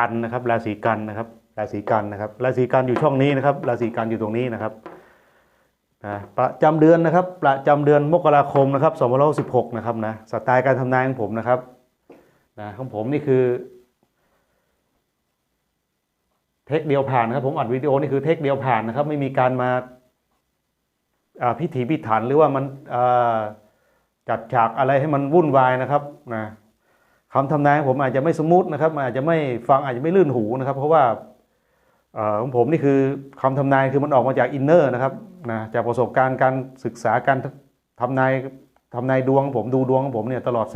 กันนะครับ ราศีกันนะครับ ราศีกันนะครับ ราศีกันอยู่ช่องนี้นะครับ ราศีกันอยู่ตรงนี้นะครับนะประจำเดือนนะครับ ประจำเดือนมกราคมนะครับ2516นะครับนะสไตล์การทำนายของผมนะครับนะของผมนี่คือ เทคเดียวผ่านนะครับ ผมอัดวิดีโอนี่คือเทคเดียวผ่านนะครับ ไม่มีการมาอ่าพิถีพิถันหรือว่ามันอ่าจัดฉากอะไรให้มันวุ่นวายนะครับนะ คำทำนายผมอาจจะไม่สมูทนะครับอาจจะไม่ฟังอาจจะไม่ลื่นหูนะครับ เพราะว่าของผมนี่คือคำทำนายคือมันออกมาจากอินเนอร์นะครับนะจากประสบการณ์การศึกษาการทำนายทำนายดวงผมดูดวงของผมเนี่ยตลอด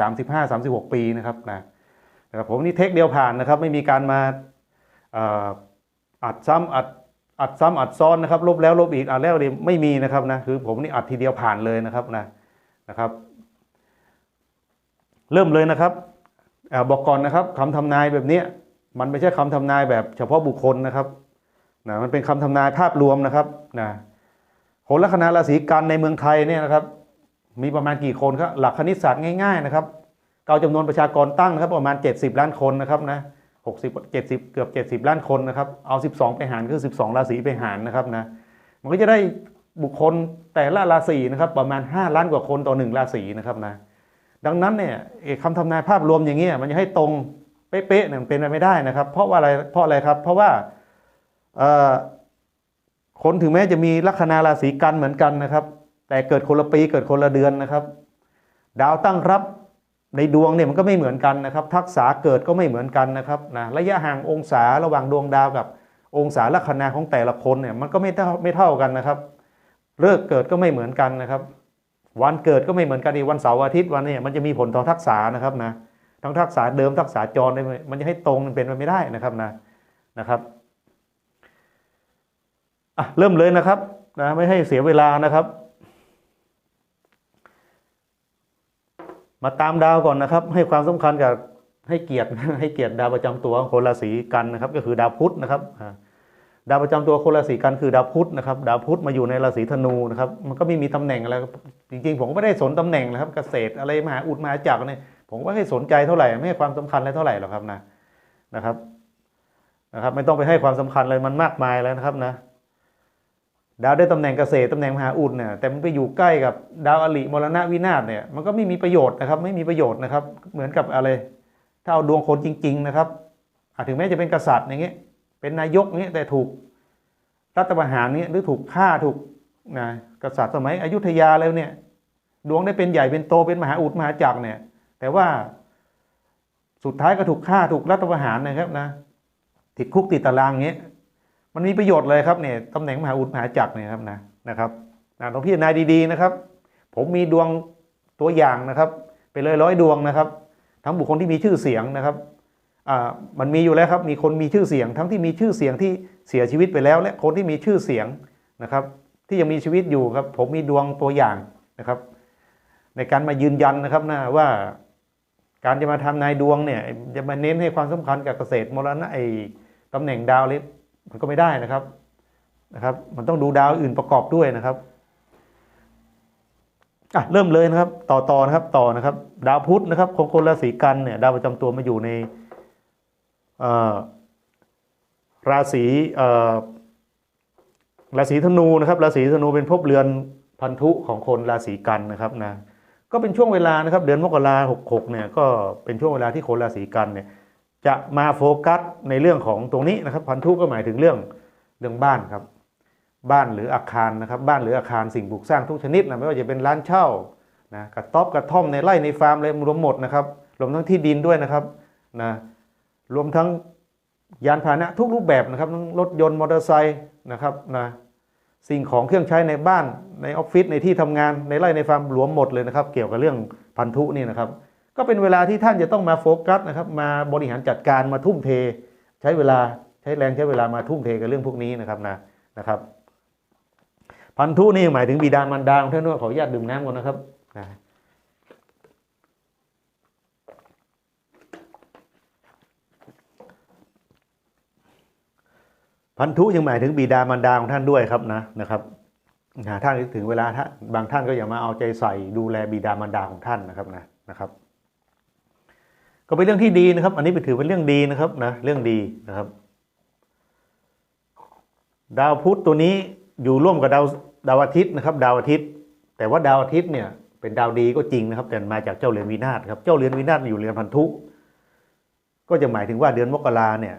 35-36 ปีนะครับนะนะครับผมนี่เทคเดียวผ่านนะครับ ไม่มีการมาอัดซ้ำอัดอัดซ้ำอัดซ้อนนะครับลบแล้วลบอีกอัดแล้วดีไม่มีนะครับนะคือผมนี่อัดทีเดียวผ่านเลยนะครับนะนะครับ เริ่มเลยนะครับ บอกก่อนนะครับคำทำนายแบบนี้มันไม่ใช่คำทำนายแบบเฉพาะบุคคลนะครับนะมันเป็นคำทำนายภาพรวมนะครับนะคนลัคนาราศีกันในเมืองไทยเนี่ยนะครับ มีประมาณกี่คนครับหลักคณิตศาสตร์ง่ายๆนะครับเกาจำนวนประชากรตั้งนะครับประมาณ 70 ล้านคนนะครับนะ60 70เจ็ดสิบเกือบ70ล้านคนนะครับ เอา 12 ไปหารคือ 12 ราศีไปหารนะครับนะมันก็จะได้บุคคลแต่ละราศีนะครับ ประมาณ 5 ล้านกว่าคนต่อ 1 ราศีนะครับนะ ดังนั้นเนี่ยคำทำนายภาพรวมอย่างเงี้ยมันจะให้ตรงเป๊ะๆเนี่ยมันเป็นไปไม่ได้นะครับ เพราะว่าอะไรเพราะอะไรครับ เพราะว่าคนถึงแม้จะมีลัคนาราศีกันเหมือนกันนะครับ แต่เกิดคนละปีเกิดคนละเดือนนะครับ ดาวตั้งรับในดวงเนี่ยมันก็ไม่เหมือนกันนะครับ ทักษะเกิดก็ไม่เหมือนกันนะครับนะระยะห่างองศาระหว่างดวงดาวกับ องศาลัคนาของแต่ละคนเนี่ยมันก็ไม่เท่าไม่เท่ากันนะครับเลิกเกิดก็ไม่เหมือนกันนะครับ วันเกิดก็ไม่เหมือนกันอีกวันเสาร์อาทิตย์วันนี่ยมันจะมีผลต่อทักษะนะครับนะทั้งทักษะเดิมทักษะจรเนี่ยมันจะให้ตรงมันเป็นไปไม่ได้นะครับนะนะครับอะเริ่มเลยนะครับนะไม่ให้เสียเวลานะครับ มาตามดาวก่อนนะครับ ให้ความสำคัญกับให้เกียรติให้เกียรติดาวประจำตัวของคนราศีกันนะครับ ก็คือดาวพุธนะครับอ่า ดาวประจำตัวคนราศีกันคือดาวพุธนะครับดาวพุธมาอยู่ในราศีธนูนะครับมันก็ไม่มีตำแหน่งอะไรจริงๆ ผมก็ไม่ได้สนตำแหน่งนะครับเกษตรอะไรมหาอุดมหาจักรเนี่ยผมก็ไม่ให้สนใจเท่าไหร่ไม่ให้ความสำคัญอะไรเท่าไหร่หรอกครับนะนะครับนะครับ ไม่ต้องไปให้ความสำคัญอะไรมันมากมายแล้วนะครับนะดาวได้ตำแหน่งเกษตรตำแหน่งมหาอุดเนี่ยแต่มันไปอยู่ใกล้กับดาวอลิมรณะวินาศเนี่ยมันก็ไม่มีประโยชน์นะครับ ไม่มีประโยชน์นะครับ เหมือนกับอะไรถ้าเอาดวงคนจริง ๆ นะครับอาจถึงแม้จะเป็นกษัตริย์อย่างเงี้ย เป็นนายกเงี้ยแต่ถูกรัฐประหารเนี้ยหรือถูกฆ่าถูกนะกษัตริย์สมัยอยุธยาแล้วเนี่ยดวงได้เป็นใหญ่เป็นโตเป็นมหาอุดมหาจักรเนี่ย แต่ว่าสุดท้ายก็ถูกฆ่าถูกรัฐประหารนะครับนะติดคุกติดตารางเงี้ยมันมีประโยชน์เลยครับเนี่ยตำแหน่งมหาอุดมหาจักรเนี่ยครับนะนะครับนะต้องพิจารณาดีๆนะครับ ผมมีดวงตัวอย่างนะครับ ไปเลยร้อยดวงนะครับ ทั้งบุคคลที่มีชื่อเสียงนะครับ มันมีอยู่แล้วครับมีคนมีชื่อเสียง ทั้งที่มีชื่อเสียงที่เสียชีวิตไปแล้ว และคนที่มีชื่อเสียงนะครับ ที่ยังมีชีวิตอยู่ครับ ผมมีดวงตัวอย่างนะครับ ในการมายืนยันนะครับนะว่าการจะมาทำนายดวงเนี่ยจะมาเน้นให้ความสำคัญกับเกษตรมรณะไอตำแหน่งดาวเล็กมันก็ไม่ได้นะครับนะครับ มันต้องดูดาวอื่นประกอบด้วยนะครับอะเริ่มเลยนะครับ ต่อต่อนะครับต่อนะครับ ดาวพุธนะครับของคนราศีกันเนี่ยดาวประจำตัวมาอยู่ใน ราศีราศีธนูนะครับ ราศีธนูเป็นภพเรือนพันธุของคนราศีกันนะครับนะก็เป็นช่วงเวลานะครับ เดือนมกราหกหกเนี่ยก็เป็นช่วงเวลาที่คนราศีกันเนี่ยจะมาโฟกัสในเรื่องของตรงนี้นะครับ พันธุก็หมายถึงเรื่องเรื่องบ้านครับ บ้านหรืออาคารนะครับ บ้านหรืออาคารสิ่งปลูกสร้างทุกชนิดนะไม่ว่าจะเป็นร้านเช่านะกระต๊อบกระท่อมในไร่ในฟาร์มอะไรรวมหมดนะครับรวมทั้งที่ดินด้วยนะครับนะ รวมทั้งยานพาหนะทุกรูปแบบนะครับทั้งรถยนต์มอเตอร์ไซค์นะครับนะสิ่งของเครื่องใช้ในบ้านในออฟฟิศในที่ทำงานในไร่ในฟาร์มรวมหมดเลยนะครับ เกี่ยวกับเรื่องพันธุนี่นะครับ ก็เป็นเวลาที่ท่านจะต้องมาโฟกัสนะครับ มาบริหารจัดการมาทุ่มเท ใช้เวลาใช้แรงใช้เวลามาทุ่มเทกับเรื่องพวกนี้นะครับนะนะครับ พันธุนี่หมายถึงบิดามารดาของท่านด้วยขออนุญาตดื่มน้ำก่อนนะครับนะ พันธุยังหมายถึงบิดามารดาของท่านด้วยครับนะนะครับท่านถึงเวลาท่านบางท่านก็อย่ามาเอาใจใส่ดูแลบิดามารดาของท่านนะครับนะนะครับ ก็เป็นเรื่องที่ดีนะครับ อันนี้เป็นถือเป็นเรื่องดีนะครับนะเรื่องดีนะครับ ดาวพุธตัวนี้อยู่ร่วมกับดาวดาวอาทิตย์นะครับ ดาวอาทิตย์ แต่ว่าดาวอาทิตย์เนี่ยเป็นดาวดีก็จริงนะครับ แต่มาจากเจ้าเรือนวินาศครับเจ้าเรือนวินาศอยู่เรือนพันธุก็จะหมายถึงว่าเดือนมกราเนี่ย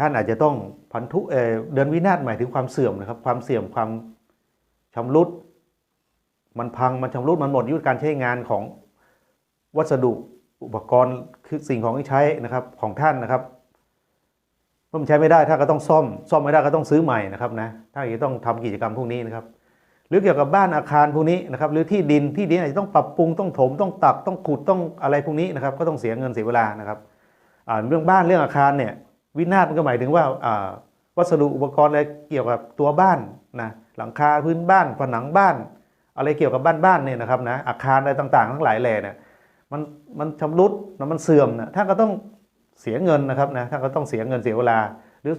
ท่านอาจจะต้องพันธุเอเดือนวินาศหมายถึงความเสื่อมนะครับ ความเสื่อมความชำรุด มันพังมันชำรุดมันหมดอายุการใช้งานของวัสดุอุปกรณ์คือสิ่งของที่ใช้นะครับของท่านนะครับเมื่อมันใช้ไม่ได้ถ้าก็ต้องซ่อม ซ่อมไม่ได้ก็ต้องซื้อใหม่นะครับนะถ้าจะต้องทำกิจกรรมพวกนี้นะครับหรือเกี่ยวกับบ้านอาคารพวกนี้นะครับหรือที่ดินที่ดินอาจจะต้องปรับปรุงต้องถมต้องตักต้องขุดต้องอะไรพวกนี้นะครับ ก็ต้องเสียเงินเสียเวลานะครับเรื่องบ้านเรื่องอาคารเนี่ย วินาศมันก็หมายถึงว่าวัสดุอุปกรณ์อะไรเกี่ยวกับตัวบ้านนะหลังคาพื้นบ้านผนังบ้าน อะไรเกี่ยวกับบ้านบ้านเนี่ยนะครับนะอาคารอะไรต่างๆ ทั้งหลายแหล่เนี่ยมันมันชำรุดนะมันเสื่อมนะท่านก็ต้องเสียเงินนะครับนะท่านก็ต้องเสียเงินเสียเวลา หรือ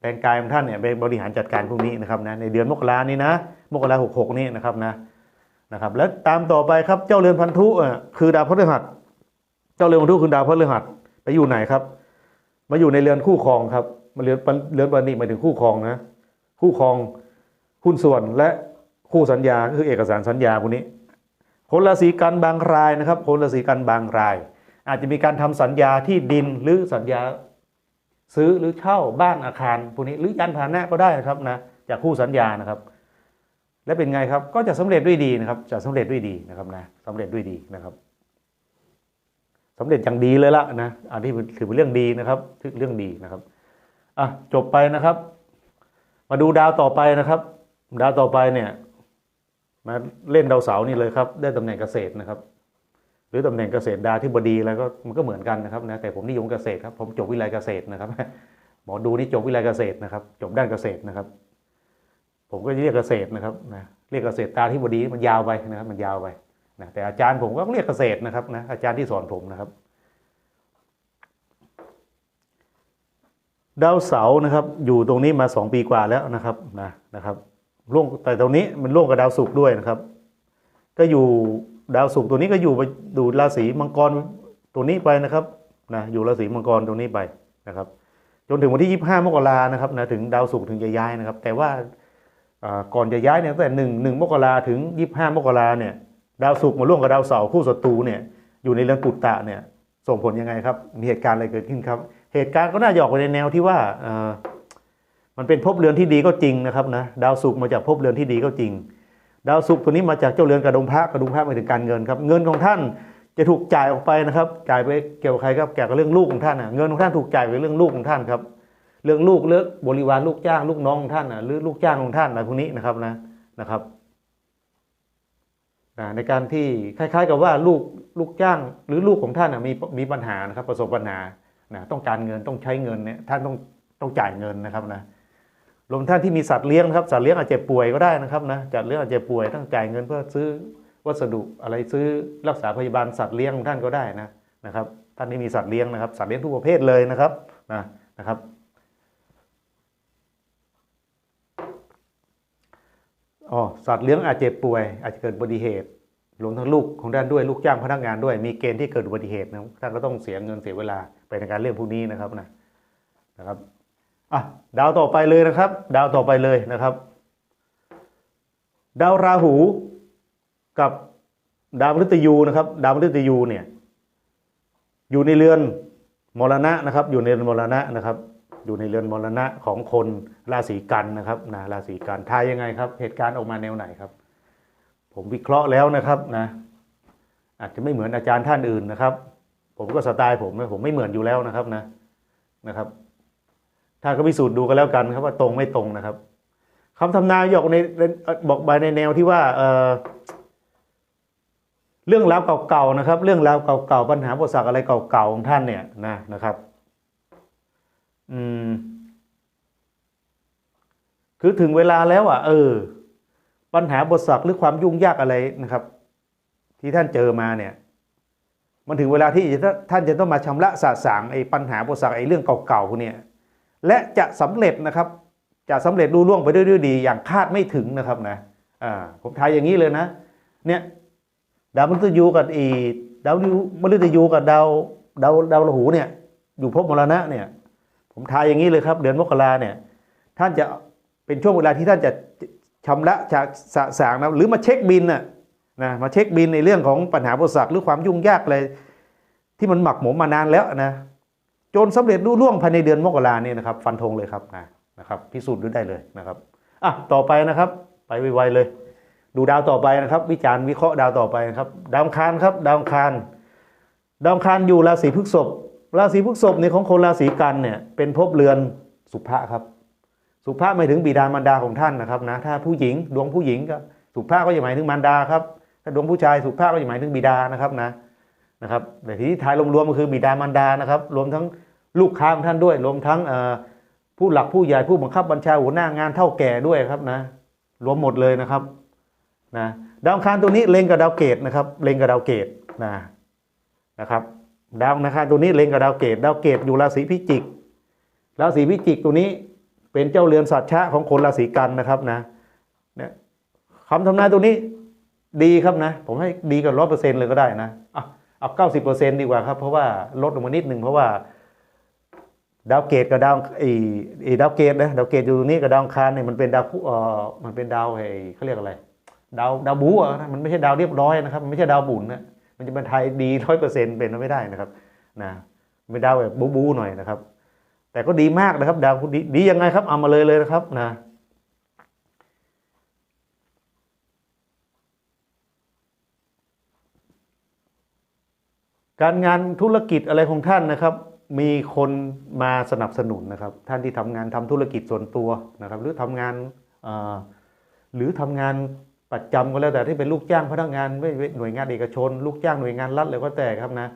แปลงกายของท่านเนี่ยไปบริหารจัดการพวกนี้นะครับนะในเดือนมกรานี้นะมกราหกหกนี่นะครับนะนะครับ แล้วตามต่อไปครับเจ้าเรือนพันธุอะคือดาวพฤหัส เจ้าเรือนพันธุคือดาวพฤหัสไปอยู่ไหนครับ มาอยู่ในเรือนคู่ครองครับมาเรือนเรือนปณิหมายถึงคู่ครองนะ คู่ครองหุ้นส่วนและคู่สัญญาก็คือเอกสารสัญญาพวกนี้คนราศีกันบางรายนะครับคนราศีกันบางราย อาจจะมีการทำสัญญาที่ดินหรือสัญญา ซื้อหรือเช่าบ้านอาคารพวกนี้หรือยานพาหนะก็ได้นะครับนะจากคู่สัญญานะครับ และเป็นไงครับก็จะสำเร็จด้วยดีนะครับจะสำเร็จด้วยดีนะครับนะสำเร็จด้วยดีนะครับ สำเร็จอย่างดีเลยละนะอันนี้ถือเป็นเรื่องดีนะครับเรื่องดีนะครับอะจบไปนะครับ มาดูดาวต่อไปนะครับ ดาวต่อไปเนี่ย มาเล่นดาวเสาร์นี่เลยครับ ได้ตำแหน่งเกษตรนะครับ หรือตำแหน่งเกษตรดาวที่บดีแล้วก็มันก็เหมือนกันนะครับนะแต่ผมนิยมเกษตรครับ ผมจบวิไลเกษตรนะครับหมอดูนี่จบวิไลเกษตรนะครับ จบด้านเกษตรนะครับ ผมก็เรียกเกษตรนะครับนะเรียกเกษตรตาที่บดีมันยาวไปนะครับ มันยาวไป นะแต่อาจารย์ผมก็เรียกเกษตรนะครับนะอาจารย์ที่สอนผมนะครับ ดาวเสาร์นะครับ อยู่ตรงนี้มาสองปีกว่าแล้วนะครับนะนะครับร่วงแต่ตรงนี้มันร่วงกับดาวศุกร์ด้วยนะครับ ก็อยู่ดาวศุกร์ตัวนี้ก็อยู่ไปดูราศีมังกรตัวนี้ไปนะครับนะอยู่ราศีมังกรตรงนี้ไปนะครับ จนถึงวันที่ 25 มกรานะครับนะถึงดาวศุกร์ถึงจะย้ายนะครับ แต่ว่าอ่าก่อนจะย้ายเนี่ยตั้งแต่หนึ่งหนึ่งมกราถึง 25 มกราเนี่ย ดาวศุกร์มาร่วมกับดาวเสาร์คู่ศัตรูเนี่ยอยู่ในเรือนปุตตะเนี่ยส่งผลยังไงครับ มีเหตุการณ์อะไรเกิดขึ้นครับ เหตุการณ์ก็น่าจะอกไปในแนวที่ว่ามันเป็นภพเรือนที่ดีก็จริงนะครับนะดาวศุกร์มาจากภพเรือนที่ดีก็จริง ดาวศุกร์ตัวนี้มาจากเจ้าเรือนกระดุมพระกระดุมพระหมายถึงการเงินครับ เงินของท่านจะถูกจ่ายออกไปนะครับ จ่ายไปเกี่ยวกับใครครับเกี่ยวกับเรื่องลูกของท่านนะเงินของท่านถูกจ่ายไปเรื่องลูกของท่านครับ เรื่องลูกเรื่องบริวารลูกจ้างลูกน้องของท่านนะหรือลูกจ้างของท่านอะไรพวกนี้นะครับนะนะครับ นะในการที่คล้ายๆ กับว่าลูกลูกจ้างหรือลูกของท่านนะมีมีปัญหานะครับประสบปัญหานะต้องการเงินต้องใช้เงินเนี่ยท่านต้องต้องจ่ายเงินนะครับนะรวมท่านที่มีสัตว์เลี้ยงนะครับสัตว์เลี้ยงอาจจะป่วยก็ได้นะครับนะจัดเลี้ยงอาจจะป่วยต้องจ่ายเงินเพื่อซื้อวัสดุอะไรซื้อรักษาพยาบาลสัตว์เลี้ยงของท่านก็ได้นะนะครับท่านที่มีสัตว์เลี้ยงนะครับ สัตว์เลี้ยงทุกประเภทเลยนะครับนะนะครับ อ๋อสัตว์เลี้ยงอาจเจ็บป่วย อาจจะเกิดอุบัติเหตุรวมทั้งลูกของท่านด้วยลูกจ้างพนักงานด้วย มีเกณฑ์ที่เกิดอุบัติเหตุนะครับท่านก็ต้องเสียเงินเสียเวลาไปในการเรื่องพวกนี้นะครับนะนะครับอะดาวต่อไปเลยนะครับ ดาวต่อไปเลยนะครับ ดาวราหูกับดาวมฤตยูนะครับ ดาวมฤตยูเนี่ยอยู่ในเรือนมรณะนะครับ อยู่ในเรือนมรณะนะครับ อยู่ในเรือนมรณะของคนราศีกันนะครับนะราศีกันทายยังไงครับ เหตุการณ์ออกมาแนวไหนครับ ผมวิเคราะห์แล้วนะครับนะอาจจะไม่เหมือนอาจารย์ท่านอื่นนะครับ ผมก็สไตล์ผมนะผมไม่เหมือนอยู่แล้วนะครับนะนะครับถ้าก็พิสูจน์ดูกันแล้วกันครับว่าตรงไม่ตรงนะครับคำทำนายบอกในบอกไปในแนวที่ว่าเออเรื่องราวเก่าๆนะครับ เรื่องราวเก่าๆปัญหาอุปสรรคอะไรเก่าๆของท่านเนี่ยนะนะครับ อืม คือถึงเวลาแล้วอะ เออ ปัญหาบทสักหรือความยุ่งยากอะไรนะครับ ที่ท่านเจอมาเนี่ย มันถึงเวลาที่ท่านจะต้องมาชำระสาสางไอ้ปัญหาบทสักไอ้เรื่องเก่าๆเนี้ยและจะสำเร็จนะครับ จะสำเร็จรุ่ล่วงไปด้วยดีอย่างคาดไม่ถึงนะครับนะอ่าผมทายอย่างนี้เลยนะ เนี่ยดาวมฤตยูกับอีดาวมฤตยูกับดาวดาวดาวราหูเนี่ย อยู่ภพมรณะเนี่ย ผมทายอย่างนี้เลยครับ เดือนมกราเนี่ย ท่านจะ เป็นช่วงเวลาที่ท่านจะชำระจากสะสางนะหรือมาเช็คบินน่ะนะมาเช็คบินในเรื่องของปัญหาอุปสรรคหรือความยุ่งยากอะไรที่มันหมักหมมมานานแล้วนะจนสำเร็จรุ่ร่วงภายในเดือนมกราเนี่ยนะครับ ฟันธงเลยครับนะนะครับ พิสูจน์ดูได้เลยนะครับอะต่อไปนะครับ ไปไวๆเลย ดูดาวต่อไปนะครับ วิจารณ์วิเคราะห์ดาวต่อไปนะครับ ดาวคารครับ ดาวคารดาวคารอยู่ราศีพฤษภราศีพฤษภเนี่ยของคนราศีกันเนี่ยเป็นภพเรือนสุภะครับ สุภาพหมายถึงบิดามารดาของท่านนะครับนะถ้าผู้หญิงดวงผู้หญิงก็สุภาพก็จะหมายถึงมารดาครับถ้าดวงผู้ชายสุภาพก็จะหมายถึงบิดานะครับนะนะครับแต่ที่ท้ายรวมๆก็คือบิดามารดานะครับ รวมทั้งลูกค้าของท่านด้วย รวมทั้งผู้หลักผู้ใหญ่ผู้บังคับบัญชาหัวหน้างานเท่าแก่ด้วยครับนะ รวมหมดเลยนะครับนะดาวคารตัวนี้เล็งกับดาวเกตนะครับ เล็งกับดาวเกตนะนะครับ ดาวอังคารตัวนี้เล็งกับดาวเกตดาวเกตอยู่ราศีพิจิกราศีพิจิกตัวนี้ เป็นเจ้าเรือนสัตว์ชะของคนราศีกันนะครับนะเนี่ยคำทำนายตัวนี้ดีครับนะ ผมให้ดีกว่าร้อยเปอร์เซ็นต์เลยก็ได้นะเอาเก้าสิบเปอร์เซ็นต์ดีกว่าครับ เพราะว่าลดลงมานิดหนึ่งเพราะว่า ดาวเกตกับดาวไอ้ดาวเกตนะดาวเกตอยู่ตรงนี้กับดาวคารเนี่ยมันเป็นดาวเอ่อมันเป็นดาวไอ้เขาเรียกอะไร ดาวดาวบู๊อะนะมันไม่ใช่ดาวเรียบร้อยนะครับมันไม่ใช่ดาวบุญนะมันจะเป็นไทยดีร้อยเปอร์เซ็นต์เป็นไม่ได้นะครับนะเป็นดาวแบบบูบูหน่อยนะครับ แต่ก็ดีมากนะครับ ดาวดีดียังไงครับเอามาเลยเลยนะครับนะการงานธุรกิจอะไรของท่านนะครับ มีคนมาสนับสนุนนะครับ ท่านที่ทำงานทำธุรกิจส่วนตัวนะครับ หรือทำงานหรือทำงานประจำก็แล้วแต่ที่เป็นลูกจ้างพนักงานไม่ไม่หน่วยงานเอกชน ลูกจ้างหน่วยงานรัฐเลยก็แต่ครับนะ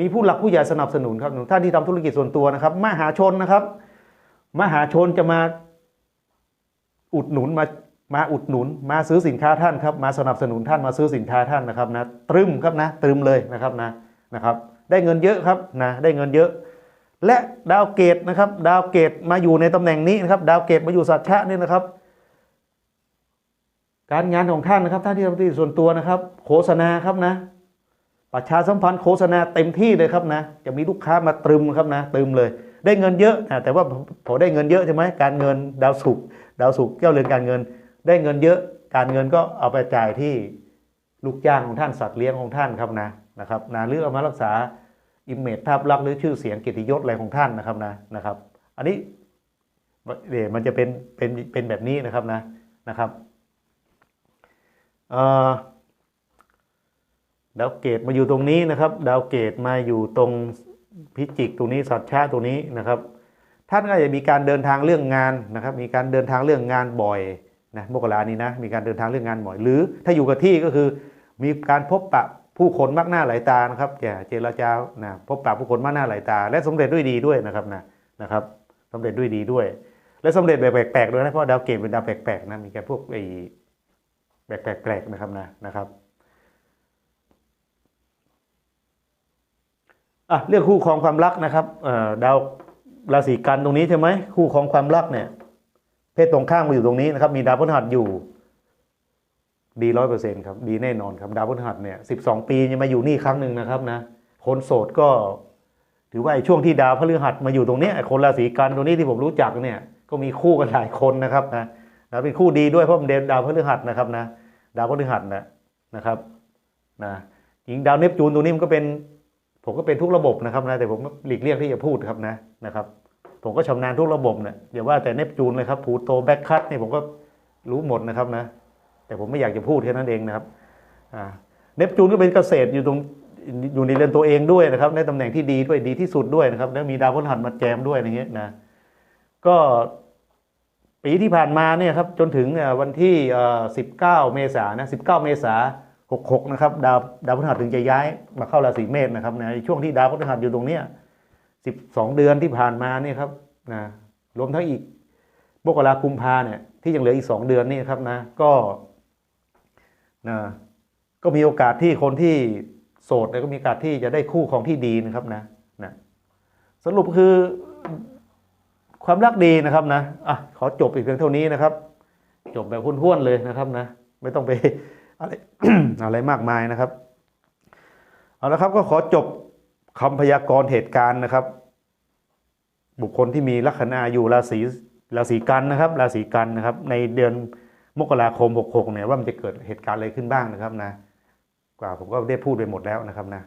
มีผู้หลักผู้ใหญ่สนับสนุนครับท่านที่ทำธุรกิจส่วนตัวนะครับ มหาชนนะครับ มหาชนจะมาอุดหนุนมามาอุดหนุน มาซื้อสินค้าท่านครับ มาสนับสนุนท่านมาซื้อสินค้าท่านนะครับนะตรึมครับนะตรึมเลยนะครับนะนะครับ ได้เงินเยอะครับนะได้เงินเยอะ และดาวเกตนะครับ ดาวเกตมาอยู่ในตำแหน่งนี้นะครับ ดาวเกตมาอยู่สัตว์ชะนี่นะครับ การงานของท่านนะครับท่านที่ทำธุรกิจส่วนตัวนะครับ โฆษณาครับนะ ประชาสัมพันธ์โฆษณาเต็มที่เลยครับนะ จะมีลูกค้ามาตรึมครับนะตรึมเลย ได้เงินเยอะนะแต่ว่าพอได้เงินเยอะใช่ไหมการเงินดาวศุกดาวศุกร์เจ้าเรือนการเงิน ได้เงินเยอะ การเงินก็เอาไปจ่ายที่ลูกจ้างของท่านสัตว์เลี้ยงของท่านครับนะนะครับนะหรือเอามารักษาอิมเมจภาพลักษณ์หรือชื่อเสียงเกียรติยศอะไรของท่านนะครับนะนะครับ อันนี้เดี๋ยวมันจะเป็นเป็นเป็นแบบนี้นะครับนะนะครับเอ่อ ดาวเกตมาอยู่ตรงนี้นะครับ ดาวเกตมาอยู่ตรงพิจิกตรงนี้สัตชาตรงนี้นะครับ ท่านก็จะมีการเดินทางเรื่องงานนะครับ มีการเดินทางเรื่องงานบ่อยนะมกรานี้นะมีการเดินทางเรื่องงานบ่อย หรือถ้าอยู่กับที่ก็คือ มีการพบปะผู้คนมากหน้าหลายตานะครับแกเจรจานะพบปะผู้คนมากหน้าหลายตา และสำเร็จด้วยดีด้วยนะครับนะนะครับสำเร็จด้วยดีด้วย และสำเร็จแบบแปลกๆด้วยนะเพราะดาวเกตเป็นดาวแปลกๆนะมีแค่พวกไอ้แปลกๆนะครับนะนะครับ อะเรื่องคู่ครองความรักนะครับดาวราศีกันตรงนี้ใช่ไหมคู่ครองความรักเนี่ย เพศตรงข้ามมาอยู่ตรงนี้นะครับ มีดาวพฤหัสอยู่ ดีร้อยเปอร์เซ็นต์ครับ ดีแน่นอนครับดาวพฤหัสเนี่ยสิบสองปีจะมาอยู่นี่ครั้งหนึ่งนะครับนะคนโสดก็ ถือว่าไอ้ช่วงที่ดาวพฤหัสมาอยู่ตรงนี้คนราศีกันตรงนี้ที่ผมรู้จักเนี่ย ก็มีคู่กันหลายคนนะครับนะนะเป็นคู่ดีด้วยเพราะมันเดนดาวพฤหัสนะครับนะ ดาวพฤหัสนะนะครับนะยิงดาวเนปจูนตรงนี้มันก็เป็น ผมก็เป็นทุกระบบนะครับนะแต่ผมหลีกเลี่ยงที่จะพูดครับนะนะครับ ผมก็ชำนาญทุกระบบเนี่ยอย่าว่าแต่เนปจูนเลยครับพูโตแบ็กคัตนี่ยผมก็รู้หมดนะครับนะ แต่ผมไม่อยากจะพูดแค่นั้นเองนะครับเนปจูนก็เป็นเกษตรอยู่ตรงอยู่ในเรือนตัวเองด้วยนะครับในตำแหน่งที่ดีด้วยดีที่สุดด้วยนะครับ แล้วมีดาวพฤหัสมาแจมด้วยอย่างเงี้ยนะก็ปีที่ผ่านมาเนี่ยครับจนถึงวันที่ 19 เมษายนนะ19 เมษายน 66นะครับดาวดาวพฤหัสถึงจะย้ายมาเข้าราศีเมษนะครับในช่วงที่ดาวพฤหัสอยู่ตรงเนี้ย12 เดือนที่ผ่านมาเนี่ยครับนะรวมทั้งอีกมกรากุมภาเนี่ยที่ยังเหลืออีก 2 เดือนนี่ครับนะก็นะก็มีโอกาสที่คนที่โสดเนี่ยก็มีโอกาสที่จะได้คู่ของที่ดีนะครับนะนะสรุปคือความรักดีนะครับนะอะขอจบอีกเพียงเท่านี้นะครับ จบแบบห้วนๆเลยนะครับนะ ไม่ต้องไป อะไรอะไรมากมายนะครับ เอาละครับก็ขอจบคำพยากรณ์เหตุการณ์นะครับ บุคคลที่มีลัคนาอยู่ราศีราศีกันนะครับราศีกันนะครับ ในเดือนมกราคม 66เนี่ยว่ามันจะเกิดเหตุการณ์อะไรขึ้นบ้างนะครับนะกว่าผมก็ได้พูดไปหมดแล้วนะครับนะ